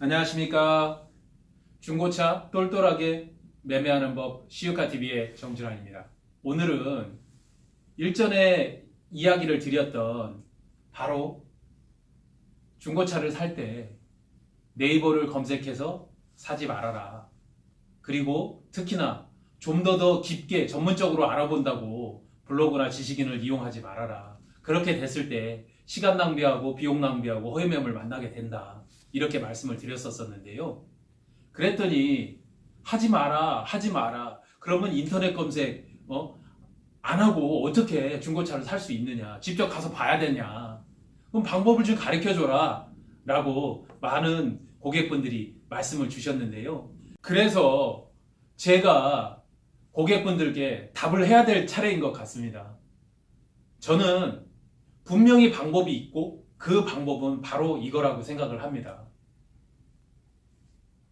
안녕하십니까. 중고차 똘똘하게 매매하는 법 시유카 TV의 정준환입니다. 오늘은 일전에 이야기를 드렸던 바로 중고차를 살 때 네이버를 검색해서 사지 말아라. 그리고 특히나 좀더더 깊게 전문적으로 알아본다고 블로그나 지식인을 이용하지 말아라. 그렇게 됐을 때 시간 낭비하고 비용 낭비하고 허위 매물 만나게 된다. 이렇게 말씀을 드렸었었는데요. 그랬더니 하지 마라, 하지 마라. 그러면 인터넷 검색 어? 안 하고 어떻게 중고차를 살 수 있느냐? 직접 가서 봐야 되냐? 그럼 방법을 좀 가르쳐 줘라. 라고 많은 고객분들이 말씀을 주셨는데요. 그래서 제가 고객분들께 답을 해야 될 차례인 것 같습니다. 저는 분명히 방법이 있고 그 방법은 바로 이거라고 생각을 합니다.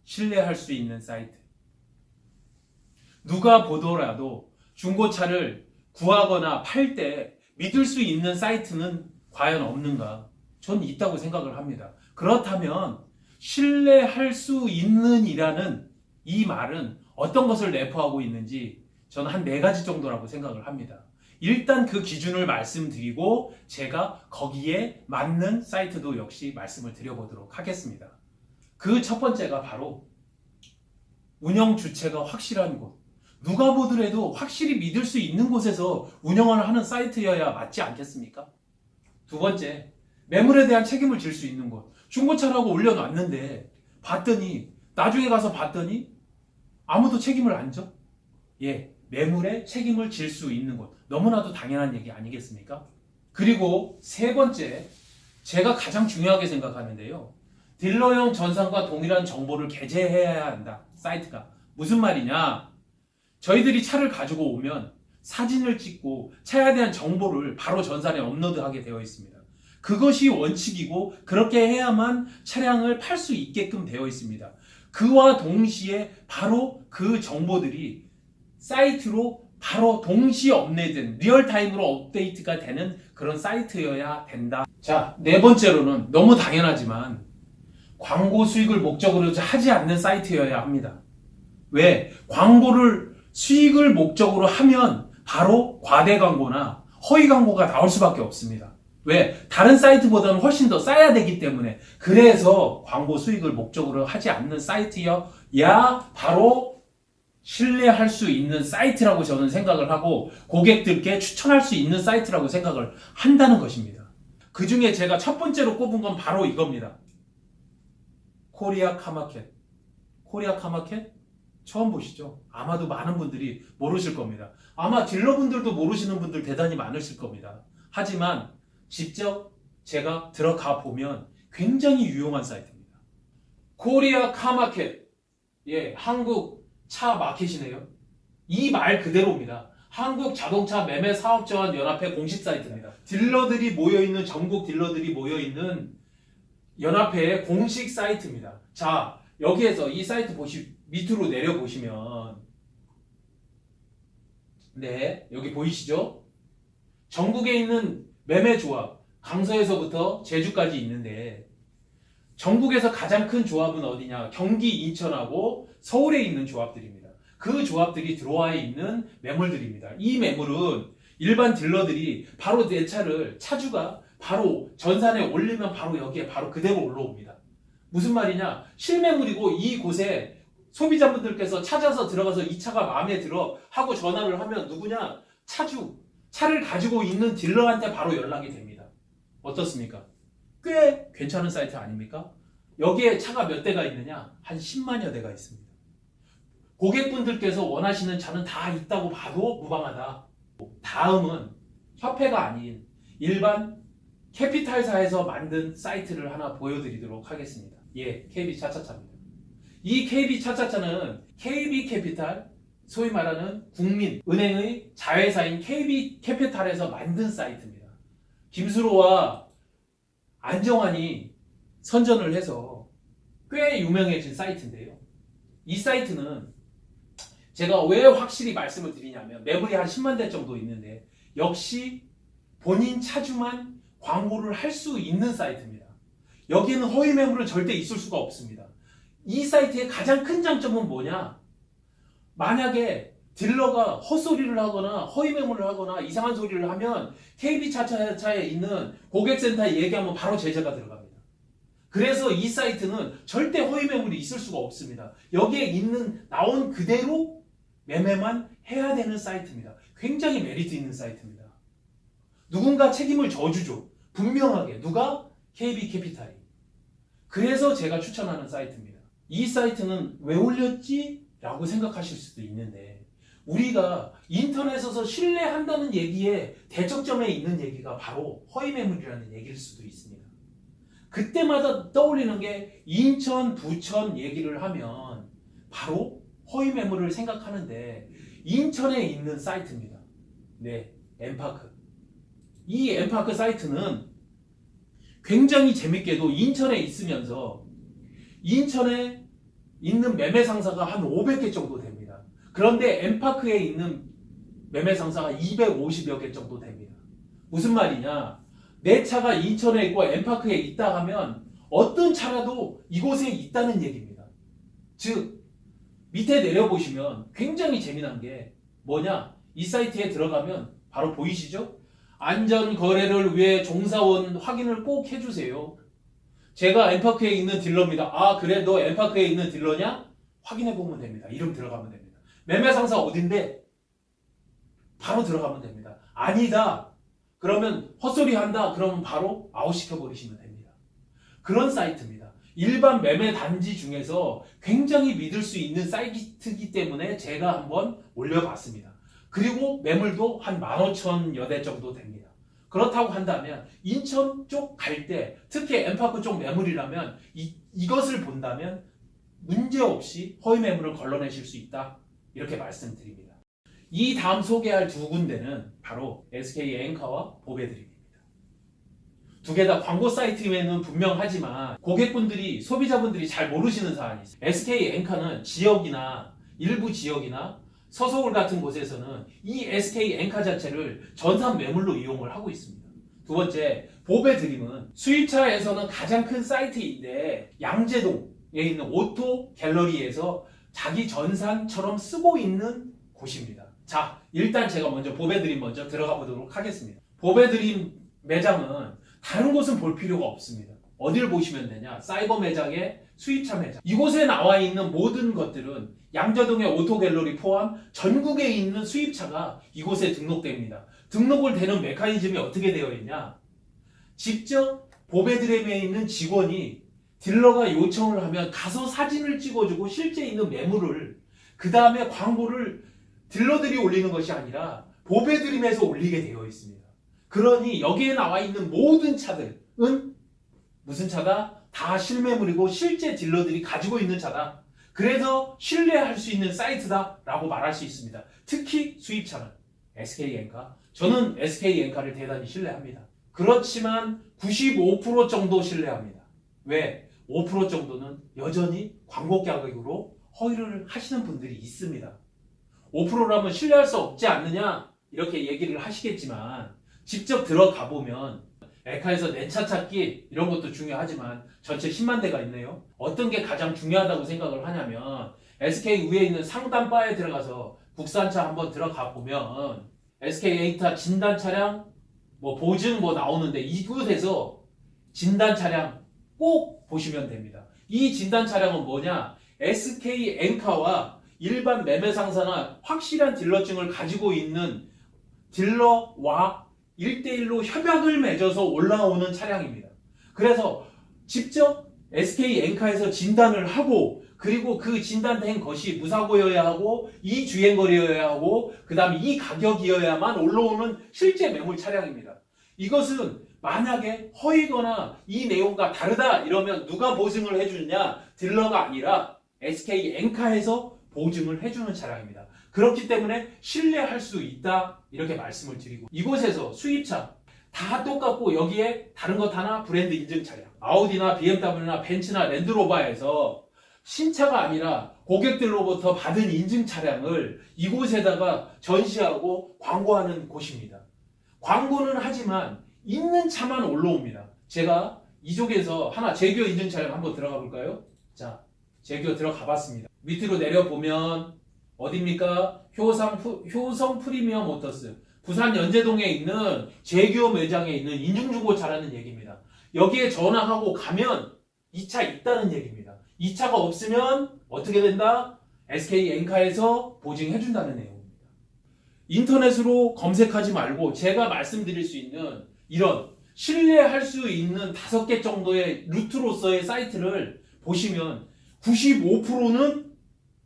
신뢰할 수 있는 사이트. 누가 보더라도 중고차를 구하거나 팔 때 믿을 수 있는 사이트는 과연 없는가? 전 있다고 생각을 합니다. 그렇다면 신뢰할 수 있는 이라는 이 말은 어떤 것을 내포하고 있는지 저는 한 네 가지 정도라고 생각을 합니다. 일단 그 기준을 말씀드리고 제가 거기에 맞는 사이트도 역시 말씀을 드려보도록 하겠습니다. 그 첫 번째가 바로 운영 주체가 확실한 곳. 누가 보더라도 확실히 믿을 수 있는 곳에서 운영을 하는 사이트여야 맞지 않겠습니까? 두 번째, 매물에 대한 책임을 질 수 있는 곳. 중고차라고 올려놨는데 봤더니 나중에 가서 봤더니 아무도 책임을 안 져? 예, 매물에 책임을 질 수 있는 곳. 너무나도 당연한 얘기 아니겠습니까? 그리고 세 번째, 제가 가장 중요하게 생각하는데요. 딜러용 전산과 동일한 정보를 게재해야 한다. 사이트가. 무슨 말이냐? 저희들이 차를 가지고 오면 사진을 찍고 차에 대한 정보를 바로 전산에 업로드하게 되어 있습니다. 그것이 원칙이고 그렇게 해야만 차량을 팔 수 있게끔 되어 있습니다. 그와 동시에 바로 그 정보들이 사이트로 바로 동시에 업데이트된 리얼타임으로 업데이트가 되는 그런 사이트여야 된다. 자, 네 번째로는 너무 당연하지만 광고 수익을 목적으로 하지 않는 사이트여야 합니다. 왜? 광고를 수익을 목적으로 하면 바로 과대 광고나 허위 광고가 나올 수밖에 없습니다. 왜? 다른 사이트보다는 훨씬 더 싸야 되기 때문에 그래서 광고 수익을 목적으로 하지 않는 사이트여야 바로 신뢰할 수 있는 사이트라고 저는 생각을 하고 고객들께 추천할 수 있는 사이트라고 생각을 한다는 것입니다. 그 중에 제가 첫 번째로 꼽은 건 바로 이겁니다. 코리아 카마켓. 코리아 카마켓? 처음 보시죠? 아마도 많은 분들이 모르실 겁니다. 아마 딜러분들도 모르시는 분들 대단히 많으실 겁니다. 하지만 직접 제가 들어가 보면 굉장히 유용한 사이트입니다. 코리아 카마켓. 예, 한국 차 마켓이네요. 이 말 그대로입니다. 한국 자동차 매매 사업자원 연합회 공식 사이트입니다. 딜러들이 모여 있는 전국 딜러들이 모여 있는 연합회의 공식 사이트입니다. 자, 여기에서 이 사이트 보시 밑으로 내려 보시면 네, 여기 보이시죠? 전국에 있는 매매 조합 강서에서부터 제주까지 있는데 전국에서 가장 큰 조합은 어디냐? 경기 인천하고 서울에 있는 조합들입니다. 그 조합들이 들어와 있는 매물들입니다. 이 매물은 일반 딜러들이 바로 내 차를 차주가 바로 전산에 올리면 바로 여기에 바로 그대로 올라옵니다. 무슨 말이냐? 실매물이고 이곳에 소비자분들께서 찾아서 들어가서 이 차가 마음에 들어 하고 전화를 하면 누구냐? 차주, 차를 가지고 있는 딜러한테 바로 연락이 됩니다. 어떻습니까? 꽤 괜찮은 사이트 아닙니까? 여기에 차가 몇 대가 있느냐? 한 10만여 대가 있습니다. 고객분들께서 원하시는 차는 다 있다고 봐도 무방하다. 다음은 협회가 아닌 일반 캐피탈사에서 만든 사이트를 하나 보여드리도록 하겠습니다. 예, KB 차차차입니다. 이 KB 차차차는 KB 캐피탈, 소위 말하는 국민, 은행의 자회사인 KB 캐피탈에서 만든 사이트입니다. 김수로와 안정환이 선전을 해서 꽤 유명해진 사이트인데요. 이 사이트는 제가 왜 확실히 말씀을 드리냐면 매물이 한 10만 대 정도 있는데 역시 본인 차주만 광고를 할 수 있는 사이트입니다. 여기에는 허위 매물은 절대 있을 수가 없습니다. 이 사이트의 가장 큰 장점은 뭐냐? 만약에 딜러가 헛소리를 하거나 허위 매물을 하거나 이상한 소리를 하면 KB 차차차에 있는 고객센터에 얘기하면 바로 제재가 들어갑니다. 그래서 이 사이트는 절대 허위 매물이 있을 수가 없습니다. 여기에 있는 나온 그대로 매매만 해야 되는 사이트입니다. 굉장히 메리트 있는 사이트입니다. 누군가 책임을 져주죠. 분명하게 누가 KB 캐피탈이. 그래서 제가 추천하는 사이트입니다. 이 사이트는 왜 올렸지? 라고 생각하실 수도 있는데 우리가 인터넷에서 신뢰한다는 얘기에 대척점에 있는 얘기가 바로 허위 매물이라는 얘기일 수도 있습니다. 그때마다 떠올리는 게 인천, 부천 얘기를 하면 바로 허위 매물을 생각하는데 인천에 있는 사이트입니다. 네, 엠파크. 이 엠파크 사이트는 굉장히 재밌게도 인천에 있으면서 인천에 있는 매매 상사가 한 500개 정도 됩니다. 그런데 엠파크에 있는 매매 상사가 250여 개 정도 됩니다. 무슨 말이냐? 내 차가 인천에 있고 엠파크에 있다 하면 어떤 차라도 이곳에 있다는 얘기입니다. 즉 밑에 내려보시면 굉장히 재미난 게 뭐냐? 이 사이트에 들어가면 바로 보이시죠? 안전 거래를 위해 종사원 확인을 꼭 해주세요. 제가 엠파크에 있는 딜러입니다. 아 그래 너 엠파크에 있는 딜러냐? 확인해 보면 됩니다. 이름 들어가면 됩니다. 매매 상사 어딘데? 바로 들어가면 됩니다. 아니다. 그러면 헛소리 한다. 그러면 바로 아웃시켜 버리시면 됩니다. 그런 사이트입니다. 일반 매매 단지 중에서 굉장히 믿을 수 있는 사이트이기 때문에 제가 한번 올려봤습니다. 그리고 매물도 한 15,000여 대 정도 됩니다. 그렇다고 한다면 인천 쪽 갈 때 특히 엠파크 쪽 매물이라면 이, 이것을 본다면 문제없이 허위 매물을 걸러내실 수 있다. 이렇게 말씀드립니다. 이 다음 소개할 두 군데는 바로 SK 앵커와 보배드립입니다. 두 개 다 광고 사이트에는 분명하지만 고객분들이 소비자분들이 잘 모르시는 사안이 있어요. SK 앵커는 지역이나 일부 지역이나 서서울 같은 곳에서는 이 SK 앵카 자체를 전산 매물로 이용을 하고 있습니다. 두 번째, 보배드림은 수입차에서는 가장 큰 사이트인데 양재동에 있는 오토 갤러리에서 자기 전산처럼 쓰고 있는 곳입니다. 자, 일단 제가 먼저 보배드림 먼저 들어가 보도록 하겠습니다. 보배드림 매장은 다른 곳은 볼 필요가 없습니다. 어딜 보시면 되냐? 사이버 매장에 수입차 매장. 이곳에 나와 있는 모든 것들은 양재동의 오토 갤러리 포함 전국에 있는 수입차가 이곳에 등록됩니다. 등록을 되는 메커니즘이 어떻게 되어 있냐? 직접 보배드램에 있는 직원이 딜러가 요청을 하면 가서 사진을 찍어주고 실제 있는 매물을 그 다음에 광고를 딜러들이 올리는 것이 아니라 보배드림에서 올리게 되어 있습니다. 그러니 여기에 나와 있는 모든 차들은 무슨 차다? 다 실매물이고 실제 딜러들이 가지고 있는 차다. 그래서 신뢰할 수 있는 사이트다 라고 말할 수 있습니다. 특히 수입차는 SK엔카. 저는 SK엔카를 대단히 신뢰합니다. 그렇지만 95% 정도 신뢰합니다. 왜? 5% 정도는 여전히 광고 가격으로 허위를 하시는 분들이 있습니다. 5%라면 신뢰할 수 없지 않느냐? 이렇게 얘기를 하시겠지만 직접 들어가 보면 에카에서 내 차 찾기 이런 것도 중요하지만 전체 10만 대가 있네요. 어떤 게 가장 중요하다고 생각을 하냐면 SK 위에 있는 상단 바에 들어가서 국산차 한번 들어가 보면 SK 에이타 진단 차량 뭐 보증 뭐 나오는데 이곳에서 진단 차량 꼭 보시면 됩니다. 이 진단 차량은 뭐냐? SK 엔카와 일반 매매 상사나 확실한 딜러증을 가지고 있는 딜러와 1대1로 협약을 맺어서 올라오는 차량입니다. 그래서 직접 SK 엔카에서 진단을 하고 그리고 그 진단된 것이 무사고여야 하고 이 주행거리여야 하고 그 다음에 이 가격이어야만 올라오는 실제 매물 차량입니다. 이것은 만약에 허위거나 이 내용과 다르다 이러면 누가 보증을 해주느냐 딜러가 아니라 SK 엔카에서 보증을 해주는 차량입니다. 그렇기 때문에 신뢰할 수 있다 이렇게 말씀을 드리고 이곳에서 수입차 다 똑같고 여기에 다른 것 하나 브랜드 인증 차량 아우디나 BMW나 벤츠나 랜드로버에서 신차가 아니라 고객들로부터 받은 인증 차량을 이곳에다가 전시하고 광고하는 곳입니다. 광고는 하지만 있는 차만 올라옵니다. 제가 이쪽에서 하나 제규어 인증 차량 한번 들어가 볼까요? 자, 제규어 들어가 봤습니다. 밑으로 내려보면 어딥니까? 효상, 프- 효성 프리미엄 모터스. 부산 연제동에 있는 제규어 매장에 있는 인중중고차라는 얘기입니다. 여기에 전화하고 가면 이 차 있다는 얘기입니다. 이 차가 없으면 어떻게 된다? SK 엔카에서 보증해준다는 내용입니다. 인터넷으로 검색하지 말고 제가 말씀드릴 수 있는 이런 신뢰할 수 있는 다섯 개 정도의 루트로서의 사이트를 보시면 95%는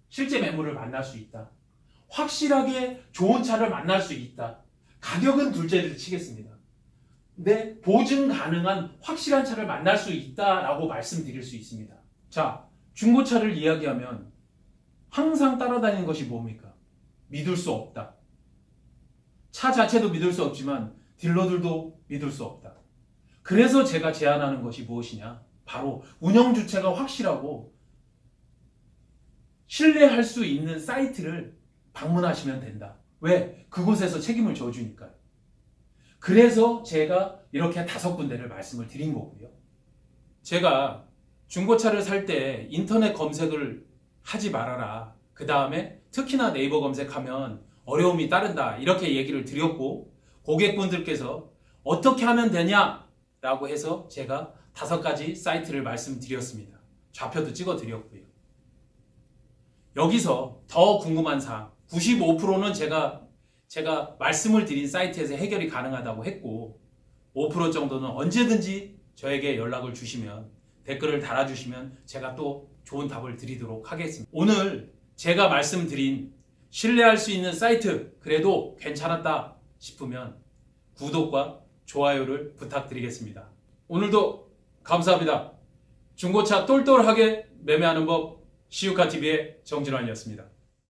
실제 매물을 만날 수 있다. 확실하게 좋은 차를 만날 수 있다. 가격은 둘째를 치겠습니다. 근데 보증 가능한 확실한 차를 만날 수 있다라고 말씀드릴 수 있습니다. 자, 중고차를 이야기하면 항상 따라다니는 것이 뭡니까? 믿을 수 없다. 차 자체도 믿을 수 없지만 딜러들도 믿을 수 없다. 그래서 제가 제안하는 것이 무엇이냐? 바로 운영 주체가 확실하고 신뢰할 수 있는 사이트를 방문하시면 된다. 왜? 그곳에서 책임을 져주니까요. 그래서 제가 이렇게 다섯 군데를 말씀을 드린 거고요. 제가 중고차를 살 때 인터넷 검색을 하지 말아라. 그 다음에 특히나 네이버 검색하면 어려움이 따른다. 이렇게 얘기를 드렸고, 고객분들께서 어떻게 하면 되냐? 라고 해서 제가 다섯 가지 사이트를 말씀드렸습니다. 좌표도 찍어 드렸고요. 여기서 더 궁금한 사항, 95%는 제가 제가 말씀을 드린 사이트에서 해결이 가능하다고 했고 5% 정도는 언제든지 저에게 연락을 주시면 댓글을 달아주시면 제가 또 좋은 답을 드리도록 하겠습니다. 오늘 제가 말씀드린 신뢰할 수 있는 사이트 그래도 괜찮았다 싶으면 구독과 좋아요를 부탁드리겠습니다. 오늘도 감사합니다. 중고차 똘똘하게 매매하는 법 시우카TV의 정진환이었습니다.